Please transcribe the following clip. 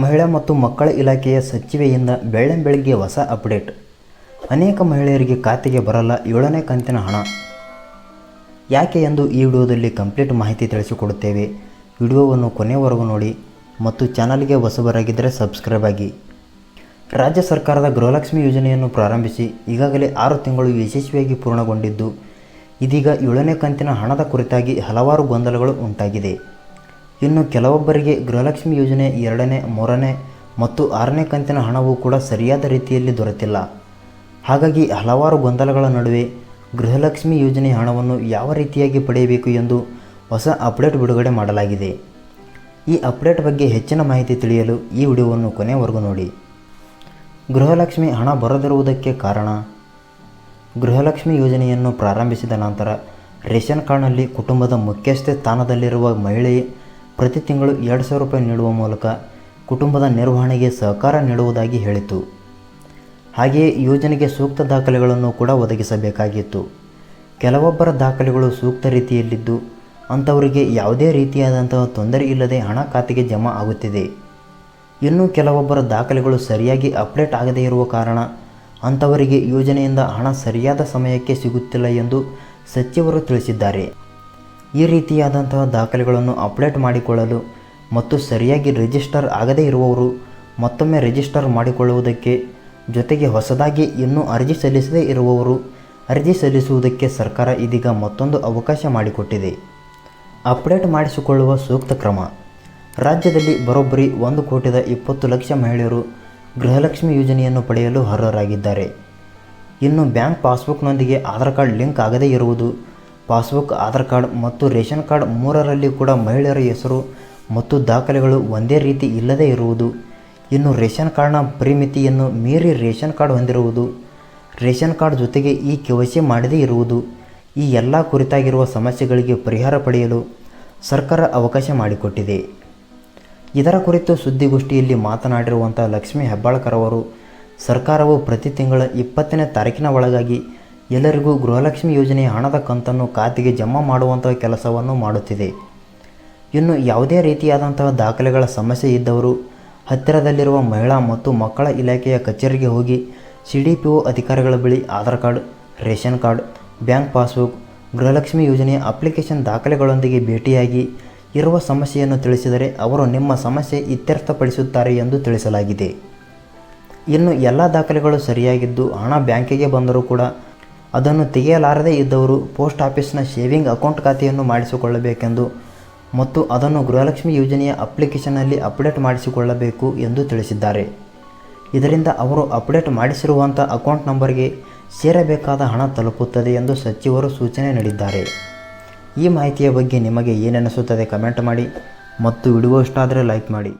ಮಹಿಳಾ ಮತ್ತು ಮಕ್ಕಳ ಇಲಾಖೆಯ ಸಚಿವೆಯಿಂದ ಬೆಳ್ಳಂಬೆಳಗ್ಗೆ ಹೊಸ ಅಪ್ಡೇಟ್. ಅನೇಕ ಮಹಿಳೆಯರಿಗೆ ಖಾತೆಗೆ ಬರಲ್ಲ, ಏಳನೇ ಕಂತಿನ ಹಣ. ಯಾಕೆ ಎಂದು ಈ ವಿಡಿಯೋದಲ್ಲಿ ಕಂಪ್ಲೀಟ್ ಮಾಹಿತಿ ತಿಳಿಸಿಕೊಡುತ್ತೇವೆ. ವಿಡಿಯೋವನ್ನು ಕೊನೆಯವರೆಗೂ ನೋಡಿ ಮತ್ತು ಚಾನಲ್ಗೆ ಹೊಸಬರಾಗಿದ್ದರೆ ಸಬ್ಸ್ಕ್ರೈಬ್ ಆಗಿ. ರಾಜ್ಯ ಸರ್ಕಾರದ ಗೃಹಲಕ್ಷ್ಮಿ ಯೋಜನೆಯನ್ನು ಪ್ರಾರಂಭಿಸಿ ಈಗಾಗಲೇ ಆರು ತಿಂಗಳು ಯಶಸ್ವಿಯಾಗಿ ಪೂರ್ಣಗೊಂಡಿದ್ದು, ಇದೀಗ ಏಳನೇ ಕಂತಿನ ಹಣದ ಕುರಿತಾಗಿ ಹಲವಾರು ಗೊಂದಲಗಳು ಉಂಟಾಗಿದೆ. ಇನ್ನು ಕೆಲವೊಬ್ಬರಿಗೆ ಗೃಹಲಕ್ಷ್ಮಿ ಯೋಜನೆ ಎರಡನೇ, ಮೂರನೇ ಮತ್ತು ಆರನೇ ಕಂತಿನ ಹಣವೂ ಕೂಡ ಸರಿಯಾದ ರೀತಿಯಲ್ಲಿ ದೊರೆತಿಲ್ಲ. ಹಾಗಾಗಿ ಹಲವಾರು ಗೊಂದಲಗಳ ನಡುವೆ ಗೃಹಲಕ್ಷ್ಮಿ ಯೋಜನೆ ಹಣವನ್ನು ಯಾವ ರೀತಿಯಾಗಿ ಪಡೆಯಬೇಕು ಎಂದು ಹೊಸ ಅಪ್ಡೇಟ್ ಬಿಡುಗಡೆ ಮಾಡಲಾಗಿದೆ. ಈ ಅಪ್ಡೇಟ್ ಬಗ್ಗೆ ಹೆಚ್ಚಿನ ಮಾಹಿತಿ ತಿಳಿಯಲು ಈ ವಿಡಿಯೋವನ್ನು ಕೊನೆಯವರೆಗೂ ನೋಡಿ. ಗೃಹಲಕ್ಷ್ಮಿ ಹಣ ಬರದಿರುವುದಕ್ಕೆ ಕಾರಣ, ಗೃಹಲಕ್ಷ್ಮಿ ಯೋಜನೆಯನ್ನು ಪ್ರಾರಂಭಿಸಿದ ನಂತರ ರೇಷನ್ ಕಾರ್ಡ್ನಲ್ಲಿ ಕುಟುಂಬದ ಮುಖ್ಯಸ್ಥೆ ಸ್ಥಾನದಲ್ಲಿರುವ ಮಹಿಳೆಯೇ ಪ್ರತಿ ತಿಂಗಳು ಎರಡು ಸಾವಿರ ರೂಪಾಯಿ ನೀಡುವ ಮೂಲಕ ಕುಟುಂಬದ ನಿರ್ವಹಣೆಗೆ ಸಹಕಾರ ನೀಡುವುದಾಗಿ ಹೇಳಿತು. ಹಾಗೆಯೇ ಯೋಜನೆಗೆ ಸೂಕ್ತ ದಾಖಲೆಗಳನ್ನು ಕೂಡ ಒದಗಿಸಬೇಕಾಗಿತ್ತು. ಕೆಲವೊಬ್ಬರ ದಾಖಲೆಗಳು ಸೂಕ್ತ ರೀತಿಯಲ್ಲಿದ್ದು, ಅಂಥವರಿಗೆ ಯಾವುದೇ ರೀತಿಯಾದಂತಹ ತೊಂದರೆ ಇಲ್ಲದೆ ಹಣ ಖಾತೆಗೆ ಜಮಾ ಆಗುತ್ತಿದೆ. ಇನ್ನು ಕೆಲವೊಬ್ಬರ ದಾಖಲೆಗಳು ಸರಿಯಾಗಿ ಅಪ್ಡೇಟ್ ಆಗದೇ ಇರುವ ಕಾರಣ ಅಂಥವರಿಗೆ ಯೋಜನೆಯಿಂದ ಹಣ ಸರಿಯಾದ ಸಮಯಕ್ಕೆ ಸಿಗುತ್ತಿಲ್ಲ ಎಂದು ಸಚಿವರು ತಿಳಿಸಿದ್ದಾರೆ. ಈ ರೀತಿಯಾದಂತಹ ದಾಖಲೆಗಳನ್ನು ಅಪ್ಡೇಟ್ ಮಾಡಿಕೊಳ್ಳಲು ಮತ್ತು ಸರಿಯಾಗಿ ರಿಜಿಸ್ಟರ್ ಆಗದೇ ಇರುವವರು ಮತ್ತೊಮ್ಮೆ ರಿಜಿಸ್ಟರ್ ಮಾಡಿಕೊಳ್ಳುವುದಕ್ಕೆ ಜೊತೆಗೆ ಹೊಸದಾಗಿ ಇನ್ನೂ ಅರ್ಜಿ ಸಲ್ಲಿಸದೇ ಇರುವವರು ಅರ್ಜಿ ಸಲ್ಲಿಸುವುದಕ್ಕೆ ಸರ್ಕಾರ ಇದೀಗ ಮತ್ತೊಂದು ಅವಕಾಶ ಮಾಡಿಕೊಟ್ಟಿದೆ. ಅಪ್ಡೇಟ್ ಮಾಡಿಸಿಕೊಳ್ಳುವ ಸೂಕ್ತ ಕ್ರಮ. ರಾಜ್ಯದಲ್ಲಿ ಬರೋಬ್ಬರಿ ಒಂದು ಕೋಟಿದ ಇಪ್ಪತ್ತು ಲಕ್ಷ ಮಹಿಳೆಯರು ಗೃಹಲಕ್ಷ್ಮಿ ಯೋಜನೆಯನ್ನು ಪಡೆಯಲು ಅರ್ಹರಾಗಿದ್ದಾರೆ. ಇನ್ನು ಬ್ಯಾಂಕ್ ಪಾಸ್ಬುಕ್ನೊಂದಿಗೆ ಆಧಾರ್ ಕಾರ್ಡ್ ಲಿಂಕ್ ಆಗದೇ ಇರುವುದು ಪಾಸ್ಬುಕ್, ಆಧಾರ್ ಕಾರ್ಡ್ ಮತ್ತು ರೇಷನ್ ಕಾರ್ಡ್ ಮೂರರಲ್ಲಿ ಕೂಡ ಮಹಿಳೆಯರ ಹೆಸರು ಮತ್ತು ದಾಖಲೆಗಳು ಒಂದೇ ರೀತಿ ಇಲ್ಲದೇ ಇರುವುದು. ಇನ್ನು ರೇಷನ್ ಕಾರ್ಡ್ನ ಪರಿಮಿತಿಯನ್ನು ಮೀರಿ ರೇಷನ್ ಕಾರ್ಡ್ ಹೊಂದಿರುವುದು. ರೇಷನ್ ಕಾರ್ಡ್ ಜೊತೆಗೆ ಈ ಕೆ ಮಾಡದೇ ಇರುವುದು. ಈ ಎಲ್ಲ ಕುರಿತಾಗಿರುವ ಸಮಸ್ಯೆಗಳಿಗೆ ಪರಿಹಾರ ಪಡೆಯಲು ಸರ್ಕಾರ ಅವಕಾಶ ಮಾಡಿಕೊಟ್ಟಿದೆ. ಇದರ ಕುರಿತು ಸುದ್ದಿಗೋಷ್ಠಿಯಲ್ಲಿ ಮಾತನಾಡಿರುವಂಥ ಲಕ್ಷ್ಮೀ ಹೆಬ್ಬಾಳ್ಕರ್ ಅವರು, ಸರ್ಕಾರವು ಪ್ರತಿ ತಿಂಗಳ ಇಪ್ಪತ್ತನೇ ತಾರೀಕಿನ ಒಳಗಾಗಿ ಎಲ್ಲರಿಗೂ ಗೃಹಲಕ್ಷ್ಮಿ ಯೋಜನೆಯ ಹಣದ ಕಂತನ್ನು ಖಾತೆಗೆ ಜಮಾ ಮಾಡುವಂತಹ ಕೆಲಸವನ್ನು ಮಾಡುತ್ತಿದೆ. ಇನ್ನು ಯಾವುದೇ ರೀತಿಯಾದಂತಹ ದಾಖಲೆಗಳ ಸಮಸ್ಯೆ ಇದ್ದವರು, ಹತ್ತಿರದಲ್ಲಿರುವ ಮಹಿಳಾ ಮತ್ತು ಮಕ್ಕಳ ಇಲಾಖೆಯ ಕಚೇರಿಗೆ ಹೋಗಿ ಸಿ ಡಿ ಪಿ ಒ ಅಧಿಕಾರಿಗಳ ಬಳಿ Aadhaar card, ration card, bank passbook, Gruhalakshmi ಯೋಜನೆಯ ಅಪ್ಲಿಕೇಶನ್ ದಾಖಲೆಗಳೊಂದಿಗೆ ಭೇಟಿಯಾಗಿ ಇರುವ ಸಮಸ್ಯೆಯನ್ನು ತಿಳಿಸಿದರೆ ಅವರು ನಿಮ್ಮ ಸಮಸ್ಯೆ ಇತ್ಯರ್ಥಪಡಿಸುತ್ತಾರೆ ಎಂದು ತಿಳಿಸಲಾಗಿದೆ. ಇನ್ನು ಎಲ್ಲ ದಾಖಲೆಗಳು ಸರಿಯಾಗಿದ್ದು ಹಣ ಬ್ಯಾಂಕಿಗೆ ಬಂದರೂ ಕೂಡ ಅದನ್ನು ತೆಗೆಯಲಾರದೇ ಇದ್ದವರು ಪೋಸ್ಟ್ ಆಫೀಸ್ನ ಶೇವಿಂಗ್ ಅಕೌಂಟ್ ಖಾತೆಯನ್ನು ಮಾಡಿಸಿಕೊಳ್ಳಬೇಕೆಂದು ಮತ್ತು ಅದನ್ನು ಗೃಹಲಕ್ಷ್ಮಿ ಯೋಜನೆಯ ಅಪ್ಲಿಕೇಶನ್ನಲ್ಲಿ ಅಪ್ಡೇಟ್ ಮಾಡಿಸಿಕೊಳ್ಳಬೇಕು ಎಂದು ತಿಳಿಸಿದ್ದಾರೆ. ಇದರಿಂದ ಅವರು ಅಪ್ಡೇಟ್ ಮಾಡಿಸಿರುವಂಥ ಅಕೌಂಟ್ ನಂಬರ್ಗೆ ಸೇರಬೇಕಾದ ಹಣ ತಲುಪುತ್ತದೆ ಎಂದು ಸಚಿವರು ಸೂಚನೆ ನೀಡಿದ್ದಾರೆ. ಈ ಮಾಹಿತಿಯ ಬಗ್ಗೆ ನಿಮಗೆ ಏನೆನಿಸುತ್ತದೆ ಕಮೆಂಟ್ ಮಾಡಿ ಮತ್ತು ವಿಡಿಯೋ ಇಷ್ಟ ಆದರೆ ಲೈಕ್ ಮಾಡಿ.